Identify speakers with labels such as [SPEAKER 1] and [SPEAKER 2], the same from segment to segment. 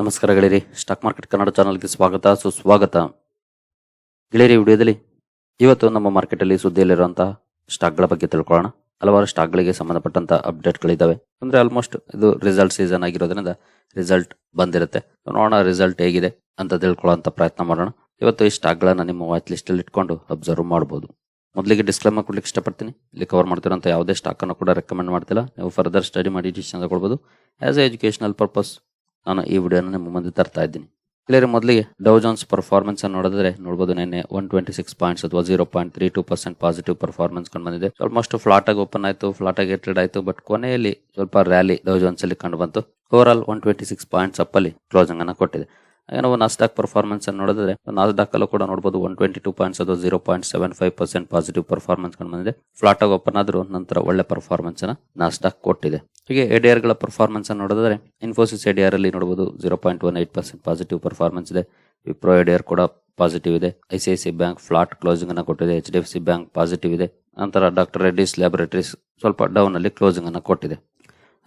[SPEAKER 1] ನಮಸ್ಕಾರ ಗೆಳೆಯರಿ, stock market Kannada ಚಾನಲ್ಗೆ ಸ್ವಾಗತ, ಸುಸ್ವಾಗತ. ಗೆಳೆಯರಿ ವಿಡಿಯೋದಲ್ಲಿ ಇವತ್ತು ನಮ್ಮ ಮಾರ್ಕೆಟಲ್ಲಿ ಸುದ್ದಿಯಲ್ಲಿರುವಂತಹ ಸ್ಟಾಕ್ಗಳ ಬಗ್ಗೆ ತಿಳ್ಕೊಳ್ಳೋಣ. ಹಲವಾರು ಸ್ಟಾಕ್ಗಳಿಗೆ ಸಂಬಂಧಪಟ್ಟಂತಹ ಅಪ್ಡೇಟ್ಗಳಿದ್ದಾವೆ ಅಂದರೆ ಆಲ್ಮೋಸ್ಟ್ ಇದು ರಿಸಲ್ಟ್ ಸೀಸನ್ ಆಗಿರೋದ್ರಿಂದ ರಿಸಲ್ಟ್ ಬಂದಿರುತ್ತೆ. ನೋಡೋಣ ರಿಸಲ್ಟ್ ಹೇಗಿದೆ ಅಂತ ತಿಳ್ಕೊಳ್ಳೋಂಥ ಪ್ರಯತ್ನ ಮಾಡೋಣ. ಇವತ್ತು ಈ ಸ್ಟಾಕ್ಗಳನ್ನು ನಿಮ್ಮ ವಾಚ್ ಲಿಸ್ಟಲ್ಲಿ ಇಟ್ಕೊಂಡು ಅಬ್ಸರ್ವ್ ಮಾಡ್ಬೋದು. ಮೊದಲಿಗೆ ಡಿಸ್ಕ್ಲೇಮರ್ ಕೊಡ್ಲಿಕ್ಕೆ ಇಷ್ಟಪಡ್ತೀನಿ. ಇಲ್ಲಿ ಕವರ್ ಮಾಡ್ತಿರೋಂಥ ಯಾವುದೇ ಸ್ಟಾಕ್ ಅನ್ನು ಕೂಡ ರೆಕಮೆಂಡ್ ಮಾಡ್ತಿಲ್ಲ. ನೀವು ಫರ್ದರ್ ಸ್ಟಡಿ ಮಾಡಿ ಡಿಸಿಷನ್ ತಗೊಳ್ಬೋದು. ಆಸ್ ಎ ಎಜುಕೇಷನಲ್ ಪರ್ಪಸ್ ನಾನು ಈ ವಿಡಿಯೋನ ನಿಮ್ಮ ಮುಂದೆ ತರ್ತಾ ಇದ್ದೀನಿ. ಕ್ಲಿಯರ್ ಮೊದಲಿಗೆ ಡೌ ಜೋನ್ಸ್ ಪರ್ಫಾರ್ಮೆನ್ಸ್ ಅನ್ನು ನೋಡಿದ್ರೆ ನೋಡಬಹುದು ನಿನ್ನೆ ಒನ್ ಟ್ವೆಂಟಿ ಸಿಕ್ಸ್ ಪಾಯಿಂಟ್ಸ್ ಅಥವಾ zero point three two percent positive performance ಕಂಡು ಬಂದಿದೆ. ಆಲ್ಮೋಸ್ಟ್ ಫ್ಲಾಟ್ ಆಗಿ ಓಪನ್ ಆಯಿತು ಫ್ಲಾಟ್ ಆಗಿ ಟ್ರೇಡ್ ಆಯಿತು ಬಟ್ ಕೊನೆಯಲ್ಲಿ ಸ್ವಲ್ಪ ರ್ಯಾಲಿ ಡೌ ಜೋನ್ಸ್ ಅಲ್ಲಿ ಕಂಡು ಬಂತು. Overall one twenty six points ಅಪ್ಪಲ್ಲಿ closing ಅನ್ನು ಕೊಟ್ಟಿದೆ. ಹಾಗೆ ನಾವು ನಾಸ್ಡಾಕ್ ಪರ್ಫಾರ್ಮೆನ್ಸ್ ಅನ್ನು ನೋಡಿದ್ರೆ ನಾಸ್ಡಾಕ್ ಅಲ್ಲೂ ಕೂಡ ನೋಡಬಹುದು ಒನ್ ಟ್ವೆಂಟಿ ಟೂ ಪಾಯಿಂಟ್ಸ್ ಅದು zero point seven five percent positive performance ಕಂಡು ಬಂದಿದೆ. ಫ್ಲಾಟ್ ಆಗಿ ಓಪನ್ ಆದರೂ ನಂತರ ಒಳ್ಳೆ ಪರ್ಫಾರ್ಮೆನ್ಸ್ ಅನ್ನ ನಾಸ್ಟಾಕ್ ಕೊಟ್ಟಿದೆ. ಹೀಗೆ ಎಡಿಆರ್ಗಳ ಪರ್ಫಾರ್ಮೆನ್ಸ್ ಅನ್ನು ನೋಡಿದ್ರೆ ಇನ್ಫೋಸಿಸ್ ಎಡಿಆರ್ ಅಲ್ಲಿ ನೋಡಬಹುದು zero point one eight percent positive performance ಇದೆ. ವಿಪ್ರೋ ಎಡಿಆರ್ ಕೂಡ ಪಾಸಿಟಿವ್ ಇದೆ. I C I C bank flat closing ಅನ್ನು ಕೊಟ್ಟಿದೆ. H D F C bank positive ಇದೆ. ನಂತರ ಡಾಕ್ಟರ್ ರೆಡ್ಡಿಸ್ ಲ್ಯಾಬೊರೇಟರೀಸ್ ಸ್ವಲ್ಪ ಡೌನ್ ಅಲ್ಲಿ ಕ್ಲೋಸಿಂಗ್ ಅನ್ನು ಕೊಟ್ಟಿದೆ.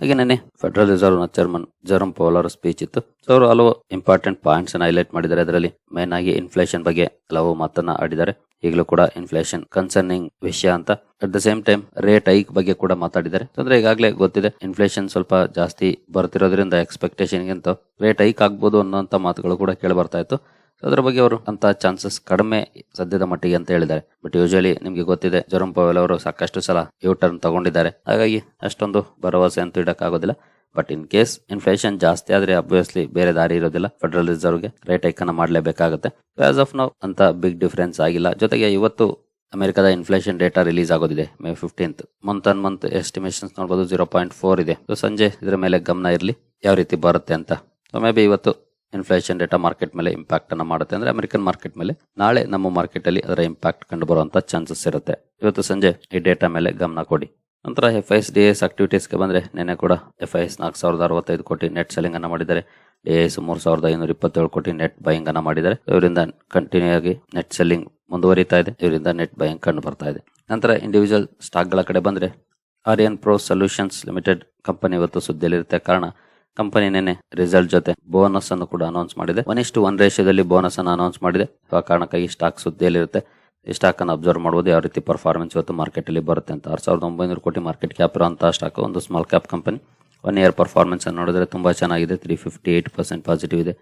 [SPEAKER 1] ಹಾಗೆ Federal Reserve chairman Jerome Powell ಅವರ ಸ್ಪೀಚ್ ಇತ್ತು. ಸೊ ಅವರು ಹಲವು ಇಂಪಾರ್ಟೆಂಟ್ ಪಾಯಿಂಟ್ಸ್ ಅನ್ನ ಹೈಲೈಟ್ ಮಾಡಿದ್ದಾರೆ. ಅದರಲ್ಲಿ ಮೇನ್ ಆಗಿ ಇನ್ಫ್ಲೇಷನ್ ಬಗ್ಗೆ ಹಲವು ಮಾತನ್ನ ಆಡಿದ್ದಾರೆ. ಈಗಲೂ ಕೂಡ ಇನ್ಫ್ಲೇಷನ್ ಕನ್ಸರ್ನಿಂಗ್ ವಿಷಯ ಅಂತ. At the same time rate hike ಬಗ್ಗೆ ಕೂಡ ಮಾತಾಡಿದ್ದಾರೆ. ಅಂದ್ರೆ ಈಗಾಗಲೇ ಗೊತ್ತಿದೆ ಇನ್ಫ್ಲೇಷನ್ ಸ್ವಲ್ಪ ಜಾಸ್ತಿ ಬರ್ತಿರೋದ್ರಿಂದ ಎಕ್ಸ್ಪೆಕ್ಟೇಷನ್ಗಿಂತ ರೇಟ್ ಹೈಕ್ ಆಗ್ಬೋದು ಅನ್ನೋಂಥ ಮಾತುಗಳು ಕೂಡ ಕೇಳಿ ಬರ್ತಾ ಇತ್ತು. ಅದ್ರ ಬಗ್ಗೆ ಅವರು ಅಂತ ಚಾನ್ಸಸ್ ಕಡಿಮೆ ಸದ್ಯದ ಮಟ್ಟಿಗೆ ಅಂತ ಹೇಳಿದ್ದಾರೆ. ಬಟ್ ಯೂಶಲಿ ನಿಮ್ಗೆ ಗೊತ್ತಿದೆ ಜರಂ ಪವೆಲ್ ಅವರು ಸಾಕಷ್ಟು ಸಲ ಯೂ ಟರ್ನ್ ತಗೊಂಡಿದ್ದಾರೆ. ಹಾಗಾಗಿ ಅಷ್ಟೊಂದು ಭರವಸೆ ಅಂತೂ ಇಡಕ್ಕಾಗೋದಿಲ್ಲ. ಬಟ್ ಇನ್ ಕೇಸ್ ಇನ್ಫ್ಲೇಷನ್ ಜಾಸ್ತಿ ಆದ್ರೆ ಅಬ್ವಿಯಸ್ಲಿ ಬೇರೆ ದಾರಿ ಇರೋದಿಲ್ಲ. ಫೆಡರಲ್ ರಿಸರ್ವ್ಗೆ ರೇಟ್ ಹೈಕ್ ಅನ್ನ ಮಾಡಲೇಬೇಕಾಗುತ್ತೆ. ಆಸ್ ಆಫ್ ನೌ ಅಂತ ಬಿಗ್ ಡಿಫರೆನ್ಸ್ ಆಗಿಲ್ಲ. ಜೊತೆಗೆ ಇವತ್ತು ಅಮೆರಿಕದ inflation data release ಆಗೋದಿದೆ May fifteenth month on month estimations ನೋಡಬಹುದು ಜೀರೋ ಪಾಯಿಂಟ್ ಫೋರ್ ಇದೆ. ಸಂಜೆ ಇದರ ಮೇಲೆ ಗಮನ ಇರಲಿ, ಯಾವ ರೀತಿ ಬರುತ್ತೆ ಅಂತ. ಸೊ ಮೇ ಬಿ ಇವತ್ತು ಇನ್ಫ್ಲೇಷನ್ ಡೇಟಾ ಮಾರ್ಕೆಟ್ ಮೇಲೆ ಇಂಪ್ಯಾಕ್ಟ್ ಅನ್ನ ಮಾಡುತ್ತೆ. ಅಂದ್ರೆ ಅಮೆರಿಕನ್ ಮಾರ್ಕೆಟ್ ಮೇಲೆ ನಾಳೆ ನಮ್ಮ ಮಾರ್ಕೆಟ್ ಅಲ್ಲಿ ಅದರ ಇಂಪ್ಯಾಕ್ಟ್ ಕಂಡು ಬರುವಂತ ಚಾನ್ಸಸ್ ಇರುತ್ತೆ. ಇವತ್ತು ಸಂಜೆ ಈ ಡೇಟಾ ಮೇಲೆ ಗಮನ ಕೊಡಿ. ನಂತರ ಎಫ್ ಎಸ್ ಡಿ ಎಸ್ ಆಕ್ಟಿವಿಟೀಸ್ಗೆ ಬಂದ್ರೆ ನಿನ್ನೆ ಕೂಡ ಎಫ್ ಐ ಎಸ್ ನಾಲ್ಕು ಸಾವಿರದ ಅರವತ್ತೈದು ಕೋಟಿ ನೆಟ್ ಸೆಲ್ಲಿಂಗ್ ಅನ್ನ ಮಾಡಿದ್ದಾರೆ. ಡಿ ಎಸ್ ಮೂರು ಸಾವಿರದ ಐನೂರ ಇಪ್ಪತ್ತೇಳು ಕೋಟಿ ನೆಟ್ ಬೈಯಿಂಗ್ ಅನ್ನ ಮಾಡಿದ್ದಾರೆ. ಇವರಿಂದ ಕಂಟಿನ್ಯೂ ಆಗಿ ನೆಟ್ ಸೆಲ್ಲಿಂಗ್ ಮುಂದುವರಿತಾ ಇದೆ. ಇವರಿಂದ ನೆಟ್ ಬೈಯಿಂಗ್ ಕಂಡು ಬರ್ತಾ ಇದೆ. ನಂತರ ಇಂಡಿವಿಜುವಲ್ ಸ್ಟಾಕ್ಗಳ ಕಡೆ ಬಂದ್ರೆ Aryan pro solutions limited company ಇವತ್ತು ಸುದ್ದಿಯಲ್ಲಿರುತ್ತೆ. ಕಾರಣ ಕಂಪನಿ ನೆನೆ ರಿಸಲ್ಟ್ ಜೊತೆ ಬೋನಸ್ ಅನ್ನು ಕೂಡ ಅನೌನ್ಸ್ ಮಾಡಿದೆ. ಒನ್ ಇಷ್ಟು ಒನ್ ರೇಷಿಯೋದಲ್ಲಿ ಬೋನಸ್ ಅನ್ನು ಅನೌನ್ಸ್ ಮಾಡಿದೆ. ಆ ಕಾರಣಕ್ಕಾಗಿ ಸ್ಟಾಕ್ ಸುದ್ದಿಯಲ್ಲಿರುತ್ತೆ. ಈ ಸ್ಟಾಕ್ ಅನ್ನು ಅಬ್ಸರ್ವ್ ಮಾಡಬಹುದು ಯಾವ ರೀತಿ ಪರ್ಫಾರ್ಮೆನ್ಸ್ ಇವತ್ತು ಮಾರ್ಕೆಟ್ ಅಲ್ಲಿ ಬರುತ್ತೆ ಅಂತ. ಆರು ಸಾವಿರದ ಒಂಬೈನೂರು ಕೋಟಿ ಮಾರ್ಕೆಟ್ ಕ್ಯಾಪ್ ಇರುವಂತಹ ಸ್ಟಾಕ್ ಒಂದು small cap company one year performance ಅನ್ನು ನೋಡಿದ್ರೆ ತುಂಬಾ ಚೆನ್ನಾಗಿದೆ. Three fifty eight percent positive ಇದೆ.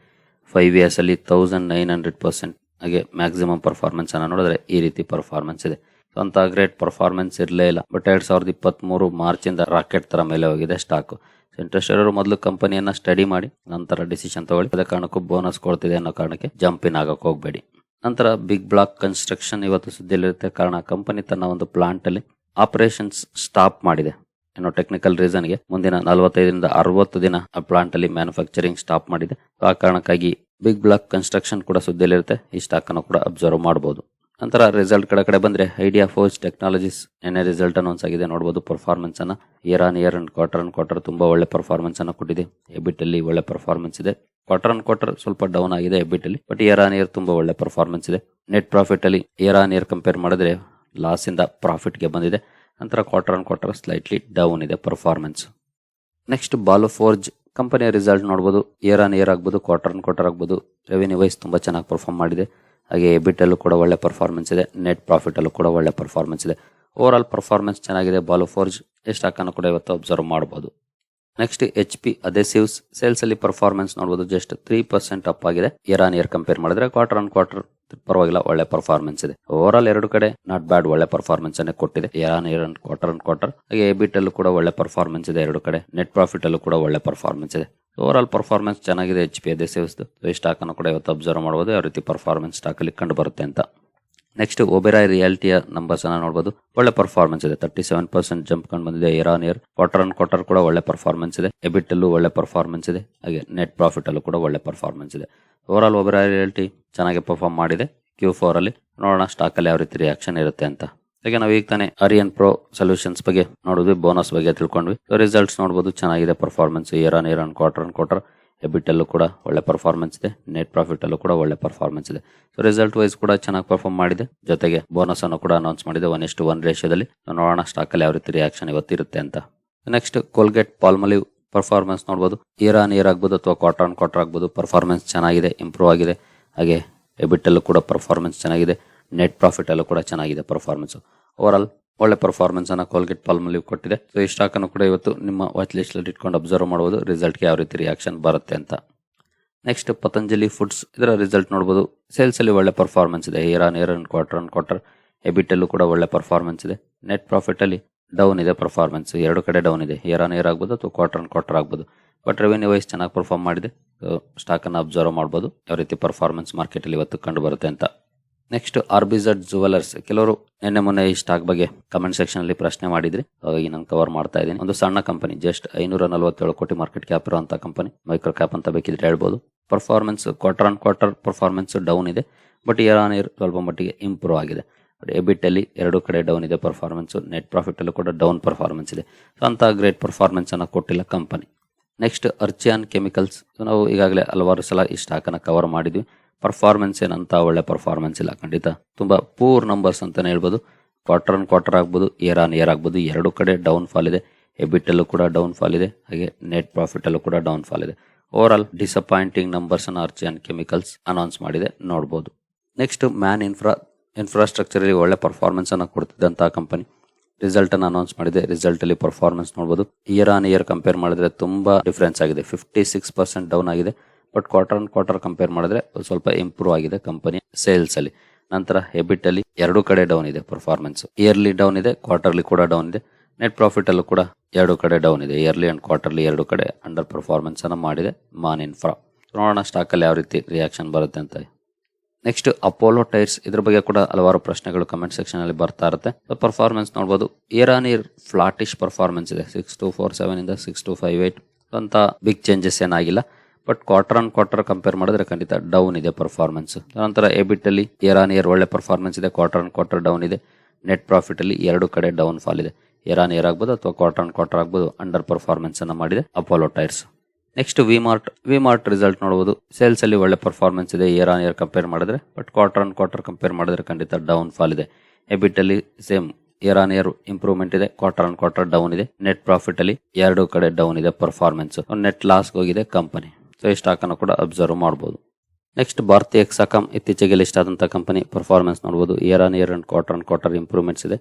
[SPEAKER 1] ಫೈವ್ ಇಯರ್ಸ್ ಅಲ್ಲಿ ತೌಸಂಡ್ ನೈನ್ ಹಂಡ್ರೆಡ್ ಪರ್ಸೆಂಟ್ ಹಾಗೆ ಮ್ಯಾಕ್ಸಿಮಮ್ ಪರ್ಫಾರ್ಮೆನ್ಸ್ ಅನ್ನು ನೋಡಿದ್ರೆ ಈ ರೀತಿ ಪರ್ಫಾರ್ಮೆನ್ಸ್ ಇದೆ. ಅಂತ ಗ್ರೇಟ್ ಪರ್ಫಾರ್ಮೆನ್ಸ್ ಇರಲೇ ಇಲ್ಲ. ಬಟ್ ಎರಡ್ ಸಾವಿರದ ಇಪ್ಪತ್ತ್ ಮೂರು ಮಾರ್ಚ್ ಇಂದ ರಾಕೆಟ್ ತರ ಮೇಲೆ ಹೋಗಿದೆ ಸ್ಟಾಕ್ ಇಂಟ್ರೆಸ್ಟ್ ಇರೋರು ಮೊದಲು ಕಂಪನಿಯನ್ನ ಸ್ಟಡಿ ಮಾಡಿ, ನಂತರ ಡಿಸಿಷನ್ ತಗೊಳ್ಳಿ. ಅದೇ ಕಾರಣಕ್ಕೂ ಬೋನಸ್ ಕೊಡ್ತಿದೆ ಅನ್ನೋ ಕಾರಣಕ್ಕೆ ಜಂಪ್ ಇನ್ ಆಗಕ್ಕೆ ಹೋಗಬೇಡಿ. ನಂತರ ಬಿಗ್ ಬ್ಲಾಕ್ ಕನ್ಸ್ಟ್ರಕ್ಷನ್ ಇವತ್ತು ಸುದ್ದಿಯಲ್ಲಿರುತ್ತೆ. ಕಾರಣ ಕಂಪನಿ ತನ್ನ ಒಂದು ಪ್ಲಾಂಟ್ ಅಲ್ಲಿ ಆಪರೇಷನ್ಸ್ ಸ್ಟಾಪ್ ಮಾಡಿದೆ. ಏನೋ ಟೆಕ್ನಿಕಲ್ ರೀಸನ್ಗೆ ಮುಂದಿನ ನಲವತ್ತೈದರಿಂದ ಅರವತ್ತು ದಿನ ಆ ಪ್ಲಾಂಟ್ ಅಲ್ಲಿ ಮ್ಯಾನುಫ್ಯಾಕ್ಚರಿಂಗ್ ಸ್ಟಾಪ್ ಮಾಡಿದೆ. ಆ ಕಾರಣಕ್ಕಾಗಿ ಬಿಗ್ ಬ್ಲಾಕ್ ಕನ್ಸ್ಟ್ರಕ್ಷನ್ ಕೂಡ ಸುದ್ದಿಯಲ್ಲಿರುತ್ತೆ. ಈ ಸ್ಟಾಕ್ ಅನ್ನು ಕೂಡ ಅಬ್ಸರ್ವ್ ಮಾಡಬಹುದು ನಂತರ ರಿಸಲ್ಟ್ ಕಡೆ ಕಡೆ ಬಂದರೆ ಐಡಿಯಾ ಫೋರ್ಸ್ ಟೆಕ್ನಾಲಜೀಸ್ ಏನೇ ರಿಸಲ್ಟ್ ಅನೌನ್ಸ್ ಆಗಿದೆ ನೋಡ್ಬೋದು ಪರ್ಫಾರ್ಮೆನ್ಸನ್ನು year on year and quarter and quarter ತುಂಬ ಒಳ್ಳೆ ಪರ್ಫಾರ್ಮೆನ್ಸನ್ನು ಕೊಟ್ಟಿದೆ. ಎಬಿಟ್ ಅಲ್ಲಿ ಒಳ್ಳೆ ಪರ್ಫಾರ್ಮೆನ್ಸ್ ಇದೆ. ಕ್ವಾರ್ಟರ್ ಆನ್ ಕ್ವಾರ್ಟರ್ ಸ್ವಲ್ಪ ಡೌನ್ ಆಗಿದೆ ಎಬಿಟ್ ಅಲ್ಲಿ ಬಟ್ ಇಯರ್ ಆನ್ ಇಯರ್ ತುಂಬ ಒಳ್ಳೆ ಪರ್ಫಾರ್ಮೆನ್ಸ್ ಇದೆ. ನೆಟ್ ಪ್ರಾಫಿಟಲ್ಲಿ ಇಯರ್ ಆನ್ ಇಯರ್ ಕಂಪೇರ್ ಮಾಡಿದ್ರೆ ಲಾಸ್ ಇಂದ ಪ್ರಾಫಿಟ್ಗೆ ಬಂದಿದೆ. ನಂತರ quarter and quarter slightly down ಇದೆ ಪರ್ಫಾರ್ಮೆನ್ಸ್ ನೆಕ್ಸ್ಟ್ ಬಾಲು ಫೋರ್ಜ್ ಕಂಪನಿಯ ರಿಸಲ್ಟ್ ನೋಡ್ಬೋದು. ಇಯರ್ ಆನ್ ಇಯರ್ ಆಗ್ಬೋದು ಕ್ವಾರ್ಟರ್ ಆನ್ ಕ್ವಾರ್ಟರ್ ಆಗ್ಬೋದು. ರೆವೆನ್ಯೂ ವೈಸ್ ತುಂಬ ಚೆನ್ನಾಗಿ ಪರ್ಫಾರ್ಮ್ ಮಾಡಿದೆ. ಹಾಗೆ ಎಬಿಟಲ್ಲೂ ಕೂಡ ಒಳ್ಳೆ ಪರ್ಫಾರ್ಮೆನ್ಸ್ ಇದೆ ನೆಟ್ ಪ್ರಾಫಿಟಲ್ಲೂ ಕೂಡ ಒಳ್ಳೆ ಪರ್ಫಾರ್ಮೆನ್ಸ್ ಇದೆ. ಓವರ್ ಆಲ್ ಪರ್ಫಾರ್ಮೆನ್ಸ್ ಚೆನ್ನಾಗಿದೆ, ಬಾಲು ಫೋರ್ಜ್ ಎಷ್ಟು ಸ್ಟಾಕ್ ಅನ್ನು ಕೂಡ ಇವತ್ತು ಅಬ್ಸರ್ವ್ ಮಾಡಬಹುದು next H P adhesives sales ಅಲ್ಲಿ ಪರ್ಫಾರ್ಮೆನ್ಸ್ ನೋಡಬಹುದು ಜಸ್ಟ್ ತ್ರೀ ಪರ್ಸೆಂಟ್ ಅಪ್ ಆಗಿದೆ. ಇಯರ್ ಆನ್ ಇಯರ್ ಕಂಪೇರ್ ಮಾಡಿದ್ರೆ ಕ್ವಾರ್ಟರ್ ಆನ್ ಕ್ವಾರ್ಟರ್ ಪರವಾಗಿಲ್ಲ, ಒಳ್ಳೆ ಪರ್ಫಾರ್ಮೆನ್ಸ್ ಇದೆ. ಓವರ್ ಆಲ್ ಎರಡು ಕಡೆ ನಾಟ್ ಬ್ಯಾಡ್ ಒಳ್ಳೆ ಪರ್ಫಾರ್ಮೆನ್ಸ್ ಅನ್ನೇ ಕೊಟ್ಟಿದೆ. Year on year quarter and quarter ಹಾಗೆ ಎಬಿಟ್ ಅಲ್ಲೂ ಕೂಡ ಒಳ್ಳೆ ಪರ್ಫಾರ್ಮೆನ್ಸ್ ಇದೆ ಎರಡು ಕಡೆ. ನೆಟ್ ಪ್ರಾಫಿಟ್ ಅಲ್ಲೂ ಕೂಡ ಒಳ್ಳೆ ಪರ್ಫಾರ್ಮೆನ್ಸ್ ಇದೆ. ಓವರ್ ಆಲ್ ಪರ್ಫಾರ್ಮೆನ್ಸ್ ಚೆನ್ನಾಗಿದೆ ಎಚ್ ಪಿ ಅದೇ ಸೇವಿಸ್ತು. ಸ್ಟಾಕ್ ಅನ್ನು ಕೂಡ ಇವತ್ತು ಅಬ್ಸರ್ವ್ ಮಾಡಬಹುದು ಯಾವ ರೀತಿ ಪರ್ಫಾರ್ಮೆನ್ಸ್ ಸ್ಟಾಕ್ ಅಲ್ಲಿ ಕಂಡು ಬರುತ್ತೆ ಅಂತ. ನೆಕ್ಸ್ಟ್ ಒಬೆರಾಯ್ ರಿಯಾಲಿಟಿಯ ನಂಬರ್ಸ್ ಅನ್ನ ನೋಡಬಹುದು ಒಳ್ಳೆ ಪರ್ಫಾರ್ಮೆನ್ಸ್ ಇದೆ. ತರ್ಟಿ ಸೆವೆನ್ ಪರ್ಸೆಂಟ್ ಜಂಪ್ ಕಂಡು ಬಂದಿದೆ year on year quarter on quarter ಕೂಡ ಒಳ್ಳೆ ಪರ್ಫಾರ್ಮೆನ್ಸ್ ಇದೆ. ಎಬಿಟ್ ಅಲ್ಲೂ ಒಳ್ಳೆ ಪರ್ಫಾರ್ಮೆನ್ಸ್ ಇದೆ. ಹಾಗೆ ನೆಟ್ ಪ್ರಾಫಿಟ್ ಅಲ್ಲೂ ಕೂಡ ಒಳ್ಳೆ ಪರ್ಫಾರ್ಮೆನ್ಸ್ ಇದೆ. ಓವರ್ ಆಲ್ ಒಬೆರಾಯ್ ರಿಯಾಲಿಟಿ ಚೆನ್ನಾಗಿ ಪರ್ಫಾರ್ಮ್ ಮಾಡಿದೆ. ಕ್ಯೂ ಫೋರ್ ಅಲ್ಲಿ. ನೋಡೋಣ ಸ್ಟಾಕ್ ಅಲ್ಲಿ ಯಾವ ರೀತಿ ರಿಯಾಕ್ಷನ್ ಇರುತ್ತೆ ಅಂತ. ಹಾಗೆ ನಾವು ಈಗ ತಾನೇ ಅರಿಯನ್ ಪ್ರೋ ಸೊಲ್ಯೂಷನ್ಸ್ ಬಗ್ಗೆ ನೋಡಿದ್ವಿ. ಬೋನಸ್ ಬಗ್ಗೆ ತಿಳ್ಕೊಂಡ್ವಿ. ರಿಸಲ್ಟ್ಸ್ ನೋಡಬಹುದು ಚೆನ್ನಾಗಿದೆ performance year on year on quarter on quarter EBIT ಅಲ್ಲೂ ಕೂಡ ಒಳ್ಳೆ ಪರ್ಫಾರ್ಮೆನ್ಸ್ ಇದೆ ನೆಟ್ ಪ್ರಾಫಿಟ್ ಅಲ್ಲೂ ಕೂಡ ಒಳ್ಳೆ ಪರ್ಫಾರ್ಮೆನ್ಸ್ ಇದೆ. ಸೊ ರಿಸಲ್ಟ್ ವೈಸ್ ಕೂಡ ಚೆನ್ನಾಗಿ ಪರ್ಫಾರ್ಮ್ ಮಾಡಿದೆ. ಜೊತೆಗೆ ಬೋನಸ್ ಅನ್ನು ಕೂಡ ಅನೌನ್ಸ್ ಮಾಡಿದೆ ಒನ್ ಇಷ್ಟು ಒನ್ ರೇಷಿಯೋದಲ್ಲಿ ನೋಡೋಣ ಸ್ಟಾಕ್ ಅಲ್ಲಿ ಯಾವ ರೀತಿ ರಿಯಾಕ್ಷನ್ ಇವತ್ತಿರುತ್ತೆ ಅಂತ. ನೆಕ್ಸ್ಟ್ ಕೋಲ್ಗೇಟ್ ಪಾಲ್ಮಲಿವ್ ಪರ್ಫಾರ್ಮೆನ್ಸ್ ನೋಡ್ಬೋದು. ಇಯರ್ ಆನ್ ಇಯರ್ ಆಗ್ಬೋದು ಅಥವಾ ಕ್ವಾರ್ಟರ್ ಆನ್ ಕ್ವಾರ್ಟರ್ ಆಗ್ಬೋದು. ಪರ್ಫಾರ್ಮೆನ್ಸ್ ಚೆನ್ನಾಗಿದೆ ಇಂಪ್ರೂವ್ ಆಗಿದೆ. ಹಾಗೆ ಎಬಿಟ್ ಅಲ್ಲೂ ಕೂಡ ಪರ್ಫಾರ್ಮೆನ್ಸ್ ಚೆನ್ನಾಗಿದೆ. ನೆಟ್ ಪ್ರಾಫಿಟ್ ಅಲ್ಲೂ ಕೂಡ ಚೆನ್ನಾಗಿದೆ ಪರ್ಫಾರ್ಮೆನ್ಸ್ ಓವರ್ ಆಲ್ ಒಳ್ಳೆ ಪರ್ಫಾರ್ಮೆನ್ಸ್ ಅನ್ನ ಕೋಲ್ಗೇಟ್ ಪಾಲ್ಮಲ್ಲಿ ಕೊಟ್ಟಿದೆ. ಸೊ ಈ ಸ್ಟಾಕ್ ಅನ್ನು ಕೂಡ ಇವತ್ತು ನಿಮ್ಮ ವಾಚ್ ಲಿಸ್ಟ್ ಅಲ್ಲಿ ಇಟ್ಕೊಂಡು ಅಬ್ಸರ್ವ್ ಮಾಡಬಹುದು ರಿಸಲ್ಟ್ಗೆ ಯಾವ ರೀತಿ ರಿಯಾಕ್ಷನ್ ಬರುತ್ತೆ ಅಂತ. ನೆಕ್ಸ್ಟ್ ಪತಂಜಲಿ ಫುಡ್ಸ್ ಇದರ ರಿಸಲ್ಟ್ ನೋಡಬಹುದು ಸೇಲ್ಸ್ ಅಲ್ಲಿ ಒಳ್ಳೆ ಪರ್ಫಾರ್ಮೆನ್ಸ್ ಇದೆ. Year on year quarter on quarter EBIT ಅಲ್ಲೂ ಕೂಡ ಒಳ್ಳೆ ಪರ್ಫಾರ್ಮೆನ್ಸ್ ಇದೆ. ನೆಟ್ ಪ್ರಾಫಿಟ್ ಅಲ್ಲಿ ಡೌನ್ ಇದೆ ಪರ್ಫಾರ್ಮೆನ್ಸ್ ಎರಡು ಕಡೆ ಡೌನ್ ಇದೆ. ಇಯರ್ ಆನ್ ಇಯರ್ ಆಗ್ಬೋದು ಅಥವಾ ಕ್ವಾರ್ಟರ್ ಆನ್ ಕ್ವಾರ್ಟರ್ ಆಗ್ಬೋದು. ಬಟ್ ರೆವೆನ್ಯೂ ವೈಸ್ ಚೆನ್ನಾಗಿ ಪರ್ಫಾರ್ಮ್ ಮಾಡಿದೆ. ಸ್ಟಾಕ್ ಅನ್ನು ಅಬ್ಸರ್ವ್ ಮಾಡ್ಬೋದು. ಯಾವ ರೀತಿ ಪರ್ಫಾರ್ಮೆನ್ಸ್ ಮಾರ್ಕೆಟ್ ಅಲ್ಲಿ ಇವತ್ತು ಕಂಡು ಬರುತ್ತೆ ಅಂತ. ನೆಕ್ಸ್ಟ್ ಆರ್ಬಿಝಡ್ ಜುವೆಲರ್ಸ್ ಕೆಲವರು ನಿನ್ನೆ ಮೊನ್ನೆ ಈ ಸ್ಟಾಕ್ ಬಗ್ಗೆ ಕಮೆಂಟ್ ಸೆಕ್ಷನ್ ಅಲ್ಲಿ ಪ್ರಶ್ನೆ ಮಾಡಿದ್ರಿ. ಹಾಗಾಗಿ ನಾನು ಕವರ್ ಮಾಡ್ತಾ ಇದ್ದೀನಿ. ಒಂದು ಸಣ್ಣ ಕಂಪನಿ ಜಸ್ಟ್ ಐನೂರ ನಲವತ್ತೇಳು ಕೋಟಿ ಮಾರ್ಕೆಟ್ ಕ್ಯಾಪ್ ಇರುವಂತ ಕಂಪನಿ ಮೈಕ್ರೋ ಕ್ಯಾಪ್ ಅಂತ ಬೇಕಿದ್ರೆ ಹೇಳ್ಬೋದು. Performance quarter on quarter performance down ಇದೆ. ಬಟ್ ಇಯರ್ ಆನ್ ಇಯರ್ ಸ್ವಲ್ಪ ಮಟ್ಟಿಗೆ ಇಂಪ್ರೂವ್ ಆಗಿದೆ. ಎಬಿಟ್ ಅಲ್ಲಿ ಎರಡು ಕಡೆ ಡೌನ್ ಇದೆ ಪರ್ಫಾರ್ಮೆನ್ಸ್ ನೆಟ್ ಪ್ರಾಫಿಟ್ ಅಲ್ಲೂ ಕೂಡ ಡೌನ್ ಪರ್ಫಾರ್ಮೆನ್ಸ್ ಇದೆ. ಸೊ ಅಂತ ಗ್ರೇಟ್ ಪರ್ಫಾರ್ಮೆನ್ಸ್ ಅನ್ನ ಕೊಟ್ಟಿಲ್ಲ ಕಂಪನಿ ನೆಕ್ಸ್ಟ್ ಅರ್ಚಿಯಾನ್ ಕೆಮಿಕಲ್ಸ್ ನಾವು ಈಗಾಗಲೇ ಹಲವಾರು ಸಲ ಈ ಸ್ಟಾಕ್ ಅನ್ನ ಕವರ್ ಮಾಡಿದ್ವಿ. ಪರ್ಫಾರ್ಮೆನ್ಸ್ ಏನಂತ ಒಳ್ಳೆ ಪರ್ಫಾರ್ಮೆನ್ಸ್ ಇಲ್ಲ, ಖಂಡಿತ. ತುಂಬಾ ಪೂರ್ ನಂಬರ್ಸ್ ಅಂತಲೇ ಹೇಳ್ಬೋದು. ಕ್ವಾರ್ಟರ್ ಆನ್ ಕ್ವಾರ್ಟರ್ ಆಗ್ಬೋದು ಇಯರ್ ಆನ್ ಇಯರ್ ಆಗ್ಬೋದು. ಎರಡು ಕಡೆ ಡೌನ್ ಫಾಲ್ ಇದೆ ಎಬಿಟಲ್ಲೂ ಕೂಡ ಡೌನ್ ಫಾಲ್ ಇದೆ. ಹಾಗೆ ನೆಟ್ ಪ್ರಾಫಿಟಲ್ಲೂ ಕೂಡ ಡೌನ್ ಫಾಲ್ ಇದೆ. ಓವರ್ ಆಲ್ ಡಿಸಪಾಯಿಂಟಿಂಗ್ ನಂಬರ್ಸ್ ಅನ್ನ ಅರ್ಚಿಯಾನ್ ಕೆಮಿಕಲ್ಸ್ ಅನೌನ್ಸ್ ಮಾಡಿದೆ. ನೋಡ್ಬೋದು. ನೆಕ್ಸ್ಟ್ ಮ್ಯಾನ್ ಇನ್ಫ್ರಾ ಇನ್ಫ್ರಾಸ್ಟ್ರಕ್ಚರ್ ಅಲ್ಲಿ ಒಳ್ಳೆ ಪರ್ಫಾರ್ಮೆನ್ಸ್ ಕೊಡ್ತಿದ್ದಂಥ ಕಂಪನಿ ರಿಸಲ್ಟ್ ಅನ್ನು ಅನೌನ್ಸ್ ಮಾಡಿದೆ. ರಿಸಲ್ಟ್ ಅಲ್ಲಿ ಪರ್ಫಾರ್ಮೆನ್ಸ್ ನೋಡಬಹುದು ಇಯರ್ ಆನ್ ಇಯರ್ ಕಂಪೇರ್ ಮಾಡಿದ್ರೆ ತುಂಬಾ ಡಿಫ್ರೆನ್ಸ್ ಆಗಿದೆ. ಫಿಫ್ಟಿ ಸಿಕ್ಸ್ ಪರ್ಸೆಂಟ್ ಡೌನ್ ಆಗಿದೆ. But quarter and quarter compare ಮಾಡಿದ್ರೆ ಸ್ವಲ್ಪ ಇಂಪ್ರೂವ್ ಆಗಿದೆ ಕಂಪನಿ ಸೇಲ್ಸ್ ಅಲ್ಲಿ. ನಂತರ ಹೆಬಿಟ್ ಅಲ್ಲಿ ಎರಡು ಕಡೆ ಡೌನ್ ಇದೆ ಪರ್ಫಾರ್ಮೆನ್ಸ್ ಇಯರ್ಲಿ ಡೌನ್ ಇದೆ ಕ್ವಾರ್ಟರ್ಲಿ ಕೂಡ ಡೌನ್ ಇದೆ. ನೆಟ್ ಪ್ರಾಫಿಟ್ ಅಲ್ಲೂ ಕೂಡ ಎರಡು ಕಡೆ ಡೌನ್ ಇದೆ. ಇಯರ್ಲಿ ಅಂಡ್ ಕ್ವಾರ್ಟರ್ಲಿ ಎರಡು ಕಡೆ ಅಂಡರ್ ಪರ್ಫಾರ್ಮೆನ್ಸ್ ಅನ್ನ ಮಾಡಿದೆ ಮಾನ್ ಇನ್ಫ್ರಾ ನೋಡೋಣ ಸ್ಟಾಕ್ ಅಲ್ಲಿ ಯಾವ ರೀತಿ ರಿಯಾಕ್ಷನ್ ಬರುತ್ತೆ ಅಂತ. ನೆಕ್ಸ್ಟ್ ಅಪೋಲೋ ಟೈರ್ಸ್ ಇದ್ರ ಬಗ್ಗೆ ಕೂಡ ಹಲವಾರು ಪ್ರಶ್ನೆಗಳು ಕಮೆಂಟ್ ಸೆಕ್ಷನ್ ಅಲ್ಲಿ ಬರ್ತಾ ಇರುತ್ತೆ. ಪರ್ಫಾರ್ಮೆನ್ಸ್ ನೋಡಬಹುದು year on year flattish performance ಇದೆ. ಸಿಕ್ಸ್ ಟು ಫೋರ್ ಸೆವೆನ್ ಇಂದ ಸಿಕ್ಸ್ ಟು ಫೈವ್ ಏಟ್ ಅಂತ ಬಿಗ್ ಚೇಂಜಸ್ ಏನಾಗಿಲ್ಲ. But quarter on quarter compare ಮಾಡಿದ್ರೆ ಖಂಡಿತ ಡೌನ್ ಇದೆ ಪರ್ಫಾರ್ಮೆನ್ಸ್ ನಂತರ ಎಬಿಟ್ ಅಲ್ಲಿ ಇಯರ್ ಆನ್ ಇಯರ್ ಒಳ್ಳೆ ಪರ್ಫಾರ್ಮೆನ್ಸ್ ಇದೆ ಕ್ವಾರ್ಟರ್ ಆನ್ ಕ್ವಾರ್ಟರ್ ಡೌನ್ ಇದೆ. ನೆಟ್ ಪ್ರಾಫಿಟ್ ಅಲ್ಲಿ ಎರಡು ಕಡೆ ಡೌನ್ ಫಾಲ್ ಇದೆ. ಇಯರ್ ಆನ್ ಇಯರ್ ಆಗ್ಬೋದು ಅಥವಾ ಕ್ವಾರ್ಟರ್ ಆನ್ ಕ್ವಾರ್ಟರ್ ಆಗ್ಬೋದು ಅಂಡರ್ ಪರ್ಫಾರ್ಮೆನ್ಸ್ ಅನ್ನ ಮಾಡಿದೆ Apollo tyres next V Mart V Mart result ನೋಡಬಹುದು ಸೇಲ್ಸ್ ಅಲ್ಲಿ ಒಳ್ಳೆ ಪರ್ಫಾರ್ಮೆನ್ಸ್ ಇದೆ ಇಯರ್ ಆನ್ ಇಯರ್ ಕಂಪೇರ್ ಮಾಡಿದ್ರೆ. But quarter on quarter compare ಮಾಡಿದ್ರೆ ಖಂಡಿತ ಡೌನ್ ಫಾಲ್ ಇದೆ. ಎಬಿಟ್ ಅಲ್ಲಿ same year on year improvement ಇದೆ ಕ್ವಾರ್ಟರ್ ಆನ್ ಕ್ವಾರ್ಟರ್ ಡೌನ್ ಇದೆ. ನೆಟ್ ಪ್ರಾಫಿಟ್ ಅಲ್ಲಿ ಎರಡು ಕಡೆ ಡೌನ್ ಇದೆ ಪರ್ಫಾರ್ಮೆನ್ಸ್ ನೆಟ್ ಲಾಸ್ ಹೋಗಿದೆ ಕಂಪನಿ ಸೊ ಈ ಸ್ಟಾಕ್ ಅನ್ನು ಕೂಡ ಅಬ್ಸರ್ವ್ ಮಾಡಬಹುದು ನೆಕ್ಸ್ಟ್ ಭಾರತಿ ಎಕ್ಸಾಕಾಮ್ ಇತ್ತೀಚೆಗೆ ಲಿಸ್ಟ್ ಆದಂಥ ಕಂಪನಿ ಪರ್ಫಾರ್ಮೆನ್ಸ್ ನೋಡಬಹುದು year on year and quarter on quarter improvements ಇದೆ.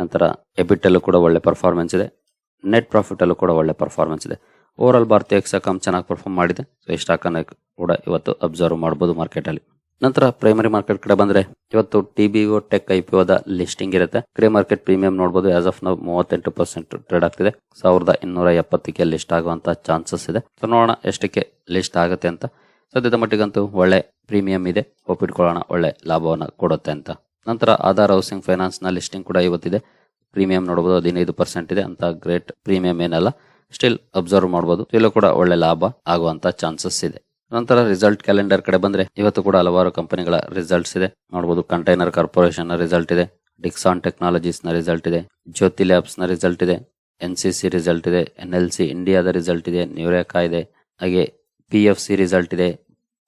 [SPEAKER 1] ನಂತರ ಎಬಿಟಲ್ಲೂ ಕೂಡ ಒಳ್ಳೆ ಪರ್ಫಾರ್ಮೆನ್ಸ್ ಇದೆ. ನೆಟ್ ಪ್ರಾಫಿಟಲ್ಲೂ ಕೂಡ ಒಳ್ಳೆ ಪರ್ಫಾರ್ಮೆನ್ಸ್ ಇದೆ. ಓವರ್ ಆಲ್ ಭಾರತಿ ಎಕ್ಸಾಕಾಮ್ ಚೆನ್ನಾಗಿ ಪರ್ಫಾರ್ಮ್ ಮಾಡಿದೆ. ಸೊ ಈ ಸ್ಟಾಕ್ ಅನ್ನು ಕೂಡ ಇವತ್ತು ಅಬ್ಸರ್ವ್ ಮಾಡಬಹುದು ಮಾರ್ಕೆಟ್ ಅಲ್ಲಿ. ನಂತರ ಪ್ರೈಮರಿ ಮಾರ್ಕೆಟ್ ಕಡೆ ಬಂದ್ರೆ ಇವತ್ತು T B O Tek I P ಓದ ಲಿಸ್ಟಿಂಗ್ ಇರುತ್ತೆ. ಗ್ರೇ ಮಾರ್ಕೆಟ್ ಪ್ರೀಮಿಯಂ ನೋಡಬಹುದು ಆಸ್ ಆಫ್ ನಾವು ಮೂವತ್ತೆಂಟು ಪರ್ಸೆಂಟ್ ಟ್ರೇಡ್ ಆಗ್ತಿದೆ. ಸಾವಿರದ ಇನ್ನೂರ ಎಪ್ಪತ್ತಕ್ಕೆ ಲಿಸ್ಟ್ ಆಗುವಂತ ಚಾನ್ಸಸ್ ಇದೆ. ಸೊ ನೋಡೋಣ ಎಷ್ಟಕ್ಕೆ ಲಿಸ್ಟ್ ಆಗುತ್ತೆ ಅಂತ. ಸದ್ಯದ ಮಟ್ಟಿಗಂತೂ ಒಳ್ಳೆ ಪ್ರೀಮಿಯಂ ಇದೆ. ಒಪ್ಪಿಟ್ಕೊಳ್ಳೋಣ ಒಳ್ಳೆ ಲಾಭವನ್ನು ಕೊಡುತ್ತೆ ಅಂತ. ನಂತರ ಆಧಾರ್ ಹೌಸಿಂಗ್ ಫೈನಾನ್ಸ್ನ ಲಿಸ್ಟಿಂಗ್ ಕೂಡ ಇವತ್ತಿದೆ. ಪ್ರೀಮಿಯಂ ನೋಡಬಹುದು ಹದಿನೈದು ಪರ್ಸೆಂಟ್ ಇದೆ ಅಂತ ಗ್ರೇಟ್ ಪ್ರೀಮಿಯಂ ಏನಲ್ಲ. ಸ್ಟಿಲ್ ಅಬ್ಸರ್ವ್ ಮಾಡಬಹುದು ಇಲ್ಲೂ ಕೂಡ ಒಳ್ಳೆ ಲಾಭ ಆಗುವಂತ ಚಾನ್ಸಸ್ ಇದೆ. ನಂತರ ರಿಸಲ್ಟ್ ಕ್ಯಾಲೆಂಡರ್ ಕಡೆ ಬಂದ್ರೆ ಇವತ್ತು ಕೂಡ ಹಲವಾರು ಕಂಪನಿಗಳ ರಿಸಲ್ಟ್ಸ್ ಇದೆ. ನೋಡಬಹುದು ಕಂಟೈನರ್ ಕಾರ್ಪೊರೇಷನ್ನ ರಿಸಲ್ಟ್ ಇದೆ. ಡಿಕ್ಸಾನ್ ಟೆಕ್ನಾಲಜೀಸ್ನ ರಿಸಲ್ಟ್ ಇದೆ. ಜ್ಯೋತಿ ಲ್ಯಾಬ್ಸ್ನ ರಿಸಲ್ಟ್ ಇದೆ. ಎನ್ ಸಿ ಸಿ ರಿಸಲ್ಟ್ ಇದೆ. ಎನ್ ಎಲ್ ಸಿ ಇಂಡಿಯಾದ ರಿಸಲ್ಟ್ ಇದೆ. ನ್ಯೂರೇಕಾ ಇದೆ. ಹಾಗೆ ಪಿ ಎಫ್ ಸಿ ರಿಸಲ್ಟ್ ಇದೆ.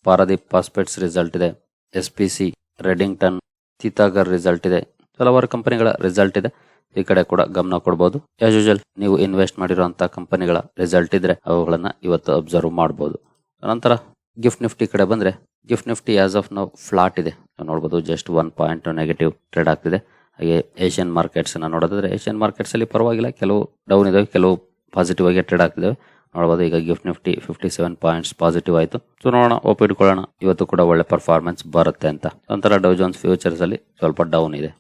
[SPEAKER 1] ಪಾರದೀಪ್ ಪಾಸ್ಪೆಟ್ಸ್ ರಿಸಲ್ಟ್ ಇದೆ. S P C Redington Titagarh result ಇದೆ. ಹಲವಾರು ಕಂಪನಿಗಳ ರಿಸಲ್ಟ್ ಇದೆ. ಈ ಕಡೆ ಕೂಡ ಗಮನ ಕೊಡಬಹುದು ಆಸ್ ಯೂಶಲ್ ನೀವು ಇನ್ವೆಸ್ಟ್ ಮಾಡಿರುವಂತಹ ಕಂಪನಿಗಳ ರಿಸಲ್ಟ್ ಇದ್ರೆ ಅವುಗಳನ್ನ ಇವತ್ತು ಅಬ್ಸರ್ವ್ ಮಾಡಬಹುದು ನಂತರ ಗಿಫ್ಟ್ ನಿಫ್ಟಿ ಕಡೆ ಬಂದ್ರೆ Gift Nifty as of now flat ಇದೆ. ನೋಡಬಹುದು just one point negative trade ಆಗ್ತಿದೆ. ಹಾಗೆ ಏಷ್ಯನ್ ಮಾರ್ಕೆಟ್ಸ್ ಅನ್ನ ನೋಡೋದಾದ್ರೆ ಏಷ್ಯನ್ ಮಾರ್ಕೆಟ್ಸ್ ಅಲ್ಲಿ ಪರವಾಗಿಲ್ಲ, ಕೆಲವು ಡೌನ್ ಇದಾವೆ, ಕೆಲವು ಪಾಸಿಟಿವ್ ಆಗಿ ಟ್ರೇಡ್ ಆಗ್ತಿದೆ ನೋಡಬಹುದು ಈಗ Gift Nifty fifty seven points positive ಆಯಿತು. ಸೊ ನೋಡೋಣ ಓಪ್ ಇಟ್ಕೊಳ್ಳೋಣ. ಇವತ್ತು ಕೂಡ ಒಳ್ಳೆ ಪರ್ಫಾರ್ಮೆನ್ಸ್ ಬರುತ್ತೆ ಅಂತ. ಒಂಥರ ಡೌ ಜೋನ್ಸ್ ಫ್ಯೂಚರ್ಸ್ ಅಲ್ಲಿ ಸ್ವಲ್ಪ ಡೌನ್ ಇದೆ.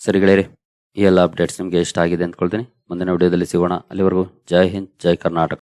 [SPEAKER 1] ಸರಿ ಗೆಳೆಯರಿ, ಈ ಎಲ್ಲ ಅಪ್ಡೇಟ್ಸ್ ನಿಮಗೆ ಇಷ್ಟ ಆಗಿದೆ ಅಂದ್ಕೊಳ್ತೀನಿ. ಮುಂದಿನ ವಿಡಿಯೋದಲ್ಲಿ ಸಿಗೋಣ. ಅಲ್ಲಿವರೆಗೂ ಜೈ ಹಿಂದ್, ಜೈ ಕರ್ನಾಟಕ.